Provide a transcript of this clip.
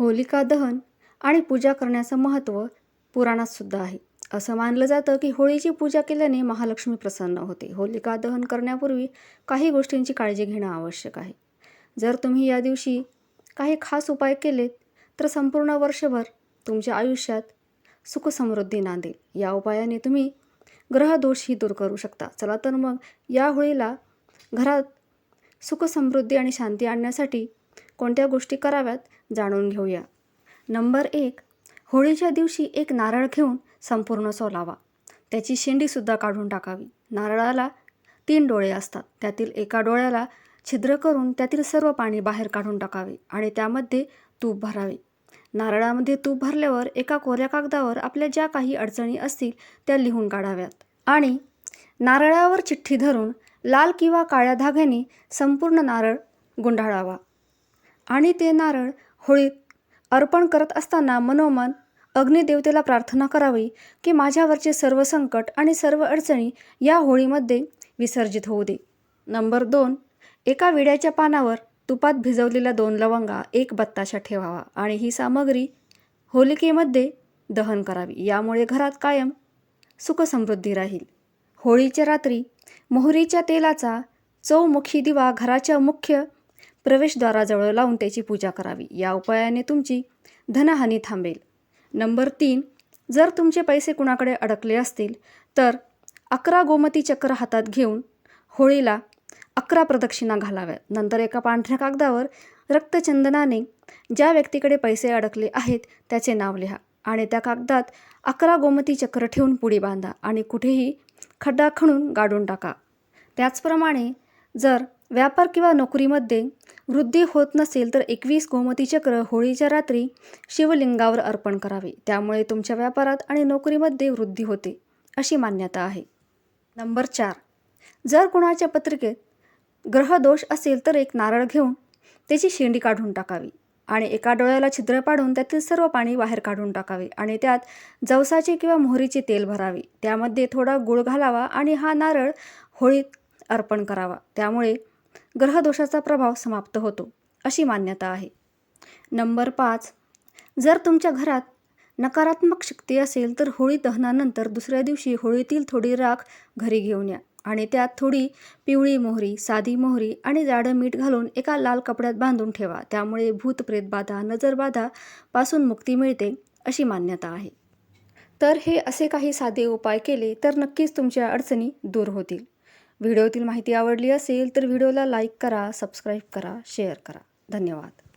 होलिका दहन आणि पूजा करण्याचं महत्त्व पुराणात सुद्धा आहे. असं मानलं जातं की होळीची पूजा केल्याने महालक्ष्मी प्रसन्न होते. होलिका दहन करण्यापूर्वी काही गोष्टींची काळजी घेणं आवश्यक आहे. जर तुम्ही या दिवशी काही खास उपाय केलेत तर संपूर्ण वर्षभर तुमच्या आयुष्यात सुखसमृद्धी नांदेल. या उपायाने तुम्ही ग्रहदोषही दूर करू शकता. चला तर मग या होळीला घरात सुखसमृद्धी आणि शांती आणण्यासाठी कोणत्या गोष्टी कराव्यात जाणून घेऊया. नंबर एक होळीच्या दिवशी एक नारळ घेऊन संपूर्ण सोलावा. त्याची शेंडीसुद्धा काढून टाकावी. नारळाला तीन डोळे असतात. त्यातील एका डोळ्याला छिद्र करून त्यातील सर्व पाणी बाहेर काढून टाकावे आणि त्यामध्ये तूप भरावे. नारळामध्ये तूप भरल्यावर एका कोऱ्या कागदावर आपल्या ज्या काही अडचणी असतील त्या लिहून काढाव्यात. आणि नारळावर चिठ्ठी धरून लाल किंवा काळ्या धाग्याने संपूर्ण नारळ गुंडाळावा. आणि ते नारळ होळीत अर्पण करत असताना मनोमन अग्निदेवतेला प्रार्थना करावी की माझ्यावरचे सर्व संकट आणि सर्व अडचणी या होळीमध्ये विसर्जित होऊ दे. नंबर दोन एका विड्याच्या पानावर तुपात भिजवलेल्या दोन लवंगा एक बत्ताशा ठेवावा आणि ही सामग्री होलिकेमध्ये दहन करावी. यामुळे घरात कायम सुखसमृद्धी राहील. होळीच्या रात्री मोहरीच्या तेलाचा चौमुखी दिवा घराच्या मुख्य प्रवेशद्वाराजवळ लावून त्याची पूजा करावी. या उपायाने तुमची धनहानी थांबेल. नंबर तीन जर तुमचे पैसे कुणाकडे अडकले असतील तर अकरा गोमती चक्र हातात घेऊन होळीला अकरा प्रदक्षिणा घालाव्यात. नंतर एका पांढऱ्या कागदावर रक्तचंदनाने ज्या व्यक्तीकडे पैसे अडकले आहेत त्याचे नाव लिहा आणि त्या कागदात अकरा गोमती चक्र ठेवून पुडी बांधा आणि कुठेही खड्डा खणून गाडून टाका. त्याचप्रमाणे जर व्यापार किंवा नोकरीमध्ये वृद्धी होत नसेल तर एकवीस गोमती चक्र होळीच्या रात्री शिवलिंगावर अर्पण करावे. त्यामुळे तुमच्या व्यापारात आणि नोकरीमध्ये वृद्धी होते अशी मान्यता आहे. नंबर चार. जर कुणाच्या पत्रिकेत ग्रहदोष असेल तर एक नारळ घेऊन त्याची शेंडी काढून टाकावी आणि एका डोळ्याला छिद्र पाडून त्यातील सर्व पाणी बाहेर काढून टाकावे आणि त्यात जवसाचे किंवा मोहरीचे तेल भरावे. त्यामध्ये थोडा गुळ घालावा आणि हा नारळ होळीत अर्पण करावा. त्यामुळे ग्रहदोषाचा प्रभाव समाप्त होतो अशी मान्यता आहे. नंबर पाच. जर तुमच्या घरात नकारात्मक शक्ती असेल तर होळी दहनानंतर दुसऱ्या दिवशी होळीतील थोडी राख घरी घेऊन या आणि त्यात थोडी पिवळी मोहरी साधी मोहरी आणि जाडं मीठ घालून एका लाल कपड्यात बांधून ठेवा. त्यामुळे भूत प्रेतबाधा नजरबाधा पासून मुक्ती मिळते अशी मान्यता आहे. तर हे असे काही साधे उपाय केले तर नक्कीच तुमच्या अडचणी दूर होतील. व्हिडिओतील माहिती आवडली असेल तर व्हिडिओला लाईक करा सबस्क्राईब करा शेअर करा. धन्यवाद.